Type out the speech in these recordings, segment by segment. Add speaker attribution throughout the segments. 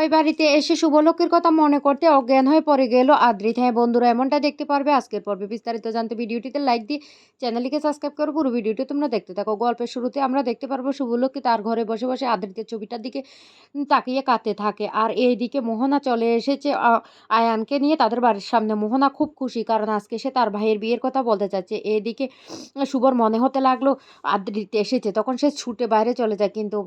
Speaker 1: ওই বাড়িতে এসে শুভলক্ষীর কথা মনে করতে অজ্ঞান হয়ে পড়ে গেল আদ্রিত। হ্যাঁ বন্ধুরা, এমনটা দেখতে পারবে। আজকের পর্বে বিস্তারিত জানতে ভিডিওটিতে লাইক দিয়ে চ্যানেলটিকে সাবস্ক্রাইব করো। পুরো ভিডিওটি তোমরা দেখতে থাকো। গল্পের শুরুতে আমরা দেখতে পারব শুভলক্ষী তার ঘরে বসে বসে আদ্রিতের ছবিটার দিকে তাকিয়ে কাঁদতে থাকে। আর এইদিকে মোহনা চলে এসেছে। আয়ানকে নিয়ে তাদের বাড়ির সামনে। মোহনা খুব খুশি কারণ আজকে সে তার ভাইয়ের বিয়ের কথা বলতে চাচ্ছে। এইদিকে শুভর মনে হতে লাগল, আদ্রিত এসেছে। তখন সে ছুটে বাইরে চলে যায়। কিন্তু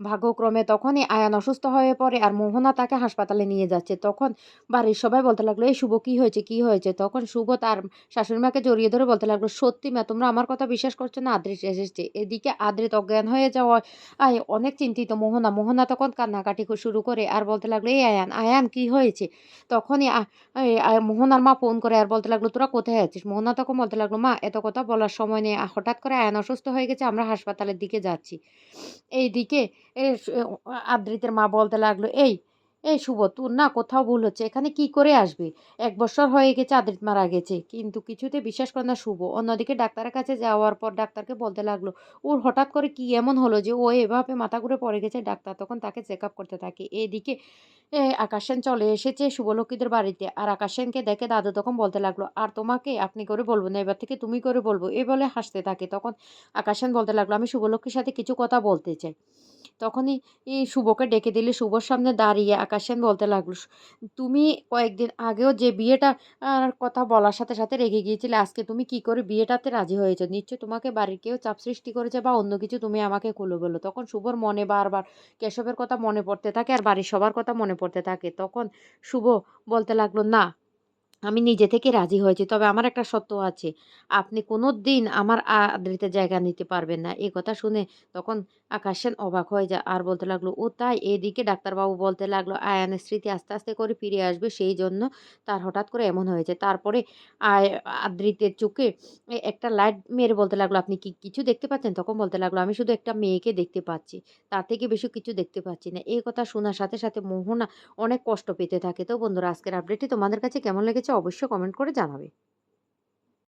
Speaker 1: ভাগ্যক্রমে তখনই আয়ান অসুস্থ হয়ে পড়ে আর মোহনা তাকে হাসপাতালে নিয়ে যাচ্ছে। তখন বাড়ির সবাই বলতে লাগল, এই শুভ কী হয়েছে? কী হয়েছে? তখন শুভ তার শাশুড়ি মাকে জড়িয়ে ধরে বলতে লাগল, সত্যি মা, তোমরা আমার কথা বিশ্বাস করছ না? আদ্রিত এসেছে। এদিকে আদ্রিত অজ্ঞান হয়ে যাওয়ায় আয়, অনেক চিন্তিত মোহনা। মোহনা তখন কান্নাকাটি শুরু করে আর বলতে লাগল, এই আয়ান আয়ান, কি হয়েছে? তখনই মোহনার মা ফোন করে আর বলতে লাগল, তোরা কোথায় আছিস? মোহনা তখন বলতে লাগল, মা, এত কথা বলার সময় নেই। হঠাৎ করে আয়ান অসুস্থ হয়ে গেছে, আমরা হাসপাতালের দিকে যাচ্ছি। এইদিকে আদ্রিতের মা বলতে লাগল, এই এই শুভ, তোর না কোথাও ভুল হচ্ছে, এখানে কি করে আসবে? এক বছর হয়ে গেছে আদ্রিত মারা গেছে, কিন্তু কিছুতে বিশ্বাস করে না শুভ। অন্যদিকে ডাক্তারের কাছে যাওয়ার পর ডাক্তারকে বলতে লাগল, ওর হঠাৎ করে কি এমন হলো যে ও এভাবে মাথা ঘুরে পড়ে গেছে, ডাক্তার তখন তাকে চেক আপ করতে থাকে। এদিকে এ, আকাশ চলে এসেছে শুভলক্ষীদের বাড়িতে। আর আকাশ সেনকে দেখে দাদু তখন বলতে লাগল আর তোমাকে? আপনি করে বলব না এবার থেকে তুমি করে বলব। এ বলে হাসতে থাকে। তখন আকাশ সেন বলতে লাগল আমি শুভলক্ষীর সাথে কিছু কথা বলতে চাই। তখনই শুভকে ডেকে দিলে শুভর সামনে দাঁড়িয়ে আকাশ সেন বলতে লাগল তুমি কয়েকদিন আগেও যে বিয়েটা কথা বলার সাথে সাথে রেগে গিয়েছিলে আজকে তুমি কি করে বিয়েটাতে রাজি হয়েছো? নিশ্চয় তোমাকে বাড়ির কেউ চাপ সৃষ্টি করেছে বা অন্য কিছু তুমি আমাকে খুলে বলো? তখন শুভর মনে বারবার কেশবের কথা মনে পড়তে থাকে আর বাড়ির সবার কথা মনে পড়তে থাকে তখন শুভ বলতে লাগল না আমি নিজে থেকে রাজি হয়েছি। তবে আমার একটা সত্য আছে। আপনি কোনো দিন আমার আদৃতে জায়গা নিতে পারবেন না। এই কথা শুনে তখন আকাশ সেন অবাক হয়ে যায় আর বলতে লাগল, ও তাই? এদিকে ডাক্তারবাবু বলতে লাগল, আয়ানের স্মৃতি আস্তে আস্তে করে ফিরে আসবে সেই জন্য তার হঠাৎ করে এমন হয়েছে। তারপরে আয় আদ্রিতের চোখে একটা লাইট মেরে বলতে লাগল, আপনি কি কিছু দেখতে পাচ্ছেন? তখন বলতে লাগল, আমি শুধু একটা মেয়েকে দেখতে পাচ্ছি। তার থেকে বেশি কিছু দেখতে পাচ্ছি না। এই কথা শোনার সাথে সাথে মোহনা অনেক কষ্ট পেতে থাকে। তো বন্ধুরা, আজকের আপডেটটি তোমাদের কাছে কেমন লেগেছে অবশ্যই কমেন্ট করে জানাবে।